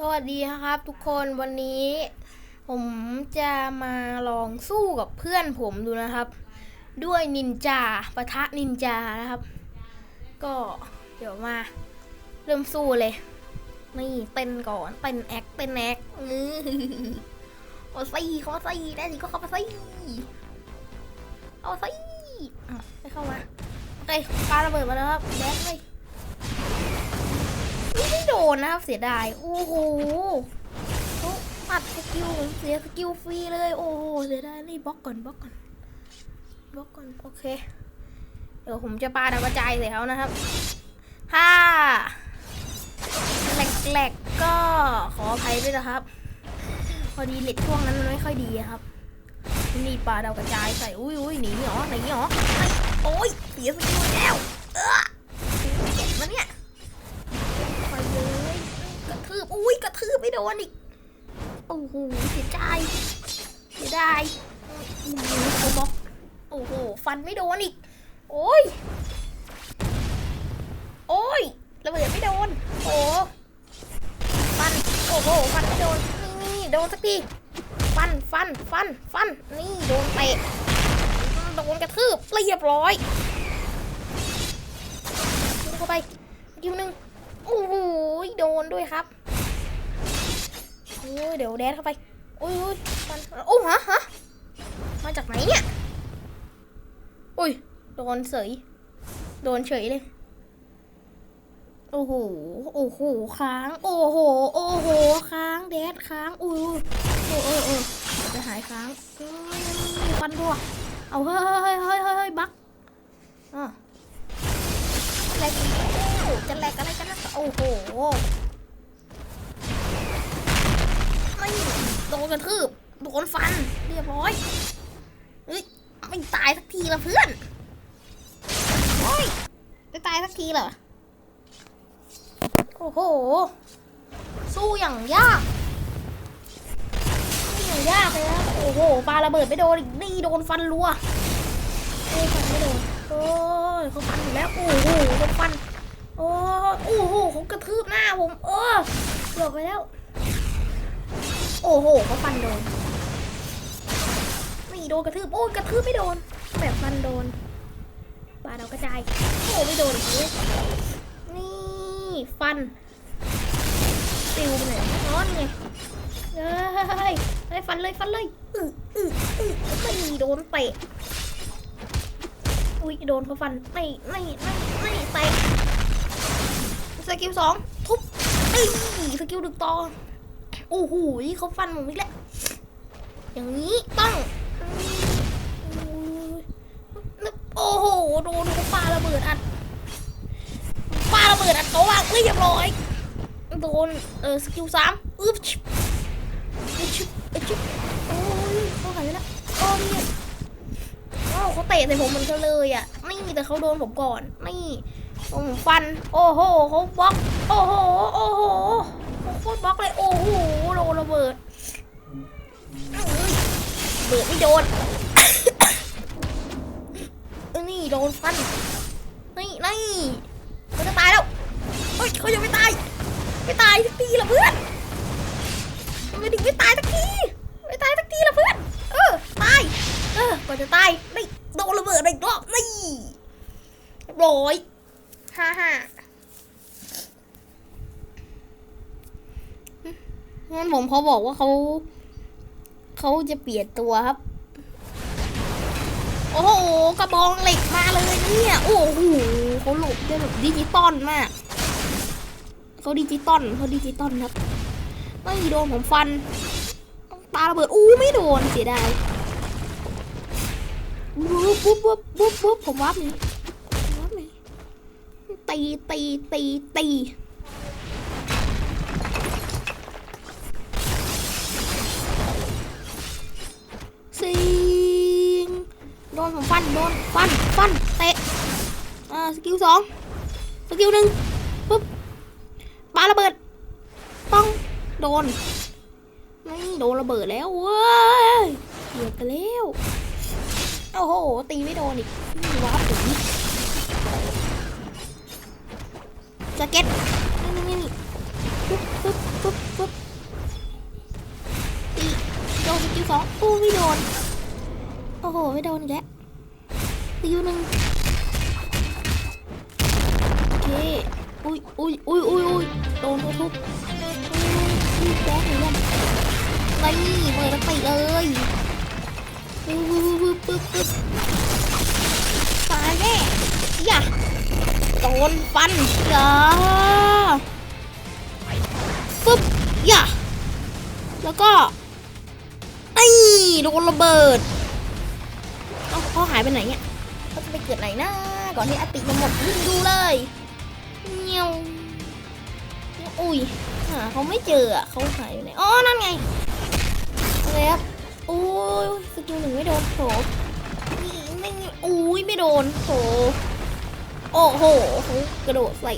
สวัสดีครับ ทุกคนวันนี้ ผมจะมาลองสู้กับเพื่อนผมดูนะครับ ด้วยนินจาปะทะนินจานะครับ ก็เดี๋ยวมา เริ่มสู้เลย นี่เต้นก่อนเต้นแอคเต้นแอคอือเอาสิเขามาสิได้สิก็เข้ามาสิเอาสิอะให้เข้ามาโอเคปาระเบิดมาแล้วครับแดกเลย โดนนะครับเสียดาย โอ้โหเขาอัดสกิลผมเสียสกิลฟรีเลย โอ้โหเสียดายนี่บล็อกก่อนบล็อกก่อนบล็อกก่อนโอเค เดี๋ยวผมจะปาดาวกระจายใส่เขานะครับถ้าแหลกๆก็ขออภัยด้วยนะครับ พอดีเน็ตช่วงนั้นมันไม่ค่อยดีครับนี่ปลาดาวกระจายใส่อุ้ยอุ้ยหนีเหรอหนีเหรอโอ้ยเสียสกิลแล้ว นอีก โอ้โหเสียใจเสียดายโอ้โหเขาบล็อกโอ้โห ฟันไม่โดนอีก โอ้ย โอ้ย ระเบิดไม่โดน โอ้ฟัน โอ้โห ฟันไม่โดน นี่นี่โดนสักที ฟัน ฟัน ฟัน ฟัน นี่โดนเตะ โดนกระทืบเรียบร้อยเข้าไปคิวหนึ่งโอ้โห โดนด้วยครับ โอ้ยเดี๋ยวแดดเข้าไปโอ้ยโอ้ยฟันโอ้ฮะฮะมาจากไหนเนี่ยอุ้ยโดนเสยโดนเฉยเลยโอ้โห โอ้โห ค้าง โอ้โห โอ้โห ค้าง แดดค้างอุ้ยโอ้เออเออจะหายค้างมีควันด้วย เอาเฮ้ยเฮ้ยเฮ้ยเฮ้ยเฮ้ยบักอะแหลกจะแหลกอะไรกันนะ โอ้โห นกระทืบโดนฟัน เรียบร้อยเฮ้ยไม่ตายสักทีละเพื่อนโอ้ยจะตายสักทีเหรอ โอ้โห สู้อย่างยาก สู้อย่างยากเลยนะโอ้โหปาระเบิดไม่โดนอีกนี่โดนฟันรัวโอ้ยฟันไม่โดนโอ้ยเขาฟันอยู่แล้ว โอ้โหโดนฟัน โอ้โหเขากระทืบหน้าผม เออเกือบไปแล้ว โอ้โหเขาฟันโดน ไม่โดนกระทืบ โอ้กระทืบไม่โดน แบบฟันโดนบาดเอากระจาย โอ้ไม่โดนอีกเลยนี่ฟันติวไปเลยร้อนไงเฮ้ยเฮ้ยฟันเลยฟันเลยอืออืออือไม่โดนเตะอุ้ยโดนเขาฟันไม่ไม่ไม่ไม่แตกสกิลสองทุบเอ้ยสกิลดึกต่อ โอ้โหเขาฟันผมอีกแล้วอย่างนี้ต้องโอ้โหโดนเขาปาระเบิดอัดปาระเบิดอัดเขาวางเรียบร้อยโดนเออสกิลสามอึ๊บชิบอึ๊บชิบอึ๊บชิบโอ้ยเขาหายไปแล้วโอ้ยอ้าวเขาเตะใส่ผมเหมันก็เลยอะไม่แต่เขาโดนผมก่อนนี่ผมฟัน โอ้โหเขาบล็อก โอ้โห โอ้โห เบิดไม่โดนเออนี่โดนฟันนี่นี่เขาจะตายแล้วเฮ้ยเขายังไม่ตาย ไม่ตายสักทีละเพื่อนทำไมถึงไม่ตายสักทีไม่ตายสักทีละเพื่อน เออตาย เออก่อนจะตายได้โดนระเบิดอีกรอบนี่ร้อยฮ่าฮ่างั้นผมเขาบอกว่าเขา เขาจะเปลี่ยนตัวครับ โอ้โหกระบองเหล็กมาเลยเนี่ย โอ้โหเขาหลบได้แบบดิจิตอลมากเขาดิจิตอลเขาดิจิตอลครับ ไม่โดนผมฟันปาระเบิดอู้ไม่โดนเสียดายปุ๊บปุ๊บปุ๊บปุ๊บปุ๊บผมวับนี่วับนี่ตีตีตีตี นผมฟันโดนฟันฟันเตะอ่าสกิลสองสกิลหนึ่งปุ๊บปาระเบิดป้องโดนนี่โดนระเบิดแล้วเว้ยเหยียบไปแล้วโอ้โห ตีไม่โดนอีกว้าบถึงสเก็ตนี่นี่นี่ปึ๊บปึ๊บปึ๊บปึ๊บตีโดนสกิลสองอู้ไม่โดน ไม่โดนอีกแล้วสกิลหนึ่งโอเคอุ้ยอุ้ยอุ้ยอุ้ยอุ้ยโดนทุบทุบอุ้ยแบ๊กเหมือนกันไม่เปิดไปเลยปึ๊บปึ๊บปึ๊บปึ๊บตายแน่อย่าโดนฟันอย่าปึ๊บอย่าแล้วก็ไอ้โดนระเบิด เอ้าเขาหายไปไหนเนี่ยเขาจะไปเกิดไหนนะก่อนที่อติจะหมดวิ่งดูเลยเงี้ยวอุ้ยหาเขาไม่เจออะเขาหายไปไหนอ๋อนั่นไงแล้วโอ้ยสกิลหนึ่งไม่โดนโถไม่อุ้ยไม่โดนโถโอ้โหเขากระโดดใส่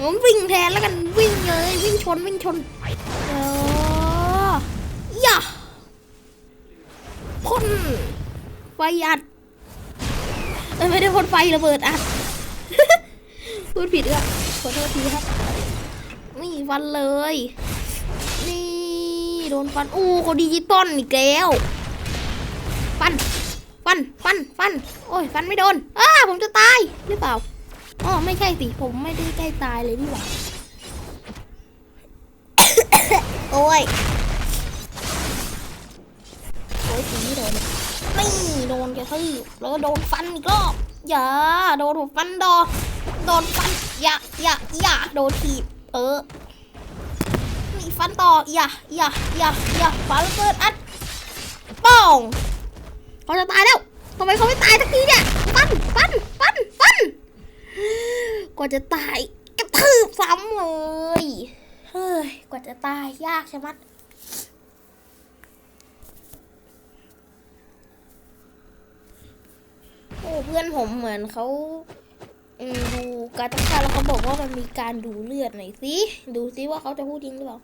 งั้นวิ่งแทนแล้วกันวิ่งเลยวิ่งชนวิ่งชนเออย่าพ่นไฟอัด เอ้ยไม่ได้พ่นไฟระเบิดอัดพูดผิดอะขอโทษทีครับนี่ฟันเลย นี่โดนฟันอู้เขาดิจิตอลอีกแล้วฟันฟันฟันฟันโอ้ยฟันไม่โดนอ้าผมจะตายหรือเปล่าอ๋อไม่ใช่สิผมไม่ได้ใกล้ตายเลยนี่หว่าโอ้ยโอ้ยทีนี้โดน นี่โดนกระทืบแล้วก็โดนฟันอีกรอบอย่าโดนฟันดอกโดนฟันอย่าอย่าอย่าโดนถีบเออนี่ฟันต่ออย่าอย่าอย่าอย่าฟันเบิดอัดป้องเขาจะตายแล้วทำไมเขาไม่ตายสักทีเนี่ยฟันฟันฟันฟันกว่าจะตายกระทืบซ้ำเลยเฮ้ยกว่าจะตายยากใช่ไหมดโอ้ เพื่อนผมเหมือนเขาดูการตั้งค่าแล้วเขาบอกว่ามันมีการดูเลือดหน่อยสิดูซิว่าเขาจะพูดจริงหรือเปล่า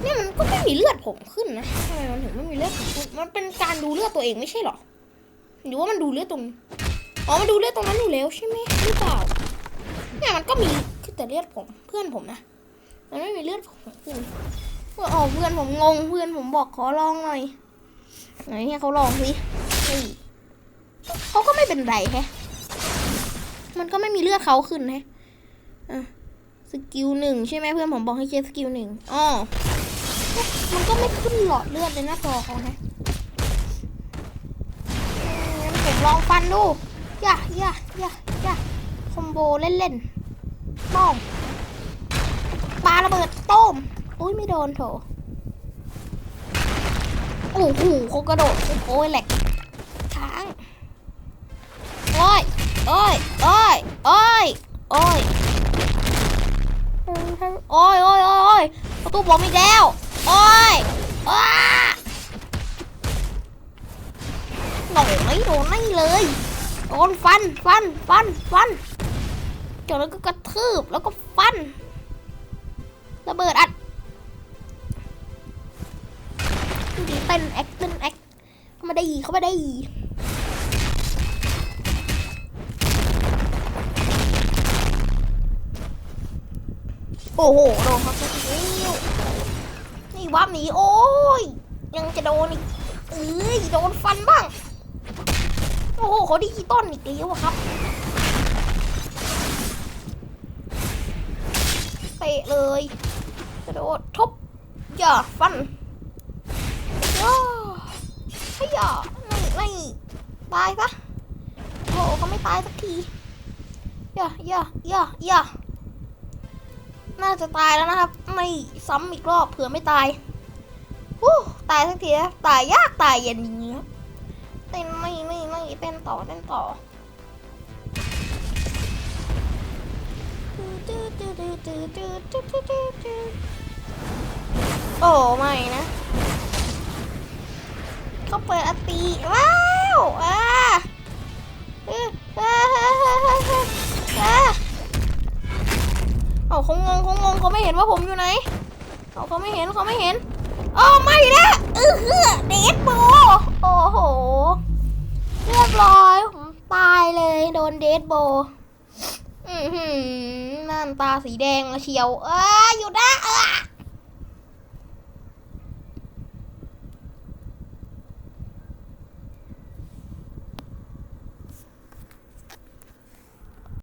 เนี่ยมันก็ไม่มีเลือดผมขึ้นนะทำไมมันถึงไม่มีเลือดผมขึ้นมันเป็นการดูเลือดตัวเองไม่ใช่เหรอหรือว่ามันดูเลือดตรงอ๋อมันดูเลือดตรงนั้นอยู่แล้วใช่ไหมหรือเปล่าเนี่ยมันก็มีคือแต่เลือดผมเพื่อนผมนะมันไม่มีเลือดผมขึ้นเพื่ออ๋อเพื่อนผมงงเพื่อนผมบอกขอลองหน่อยไหนเนี่ยเขาลองสิ เขาก็ไม่เป็นไรแฮะ มันก็ไม่มีเลือดเขาขึ้นแฮะอ่สกิลหนึ่งใช่ไหมเพื่อนผมบอกให้เช็คสกิลหนึ่งอ๋อมันก็ไม่ขึ้นหลอดเลือดเลยนะจอเขาแฮะงั้นผมลองฟันดูอย่าอย่าอย่าอย่าคอมโบเล่นๆต้อมปาระเบิดต้มอุ้ยไม่โดนโถโอ้โหเขากระโดดโอ้ยแหลก โอ้ยโอ้ยโอ้ยโอ้ยโอ้ยโอ้ยโอ้ยประตูผมอีกแล้วโอ้ยอ้าหน่ไม่โดนไม่เลยโดนฟันฟันฟันฟันจากนั้นก็กระทืบแล้วก็ฟันระเบิดอัดดูดิเต้นแอคเต้นแอคเขาไม่ได้เขาไม่ได้ โอ้โหโดนเขาสักทีนี่วับหนีโอ้ย ยังจะโดนอีกเอ้ยโดนฟันบ้าง โอ้โหเขาดิจิตอลอีกแล้วอะครับเตะเลยกระโดดทุบอย่าฟันย่าให้ย่าไม่ไม่ตายปะโอ้เขาไม่ตายสักทีอย่าอย่าอย่าอย่า น่าจะตายแล้วนะครับ ไม่ซ้ำอีกรอบเผื่อไม่ตายอู้ตายสักทีนะตายยากตายเย็นอย่างเงี้ยเต้นไม่ไม่ไม่เต้นต่อเต้นต่อโอ้ไม่นะ เขาเปิดอติว้าวอ่า เขาไม่เห็นว่าผมอยู่ไหนเขาเขาไม่เห็นเขาไม่เห็นโอ้ไม่นะเออเฮ้อเดดโบโอ้โหเรียบร้อยผมตายเลยโดนเดดโบอืมนั่นตาสีแดงมาเชียว เอ้ยอยู่นะเออ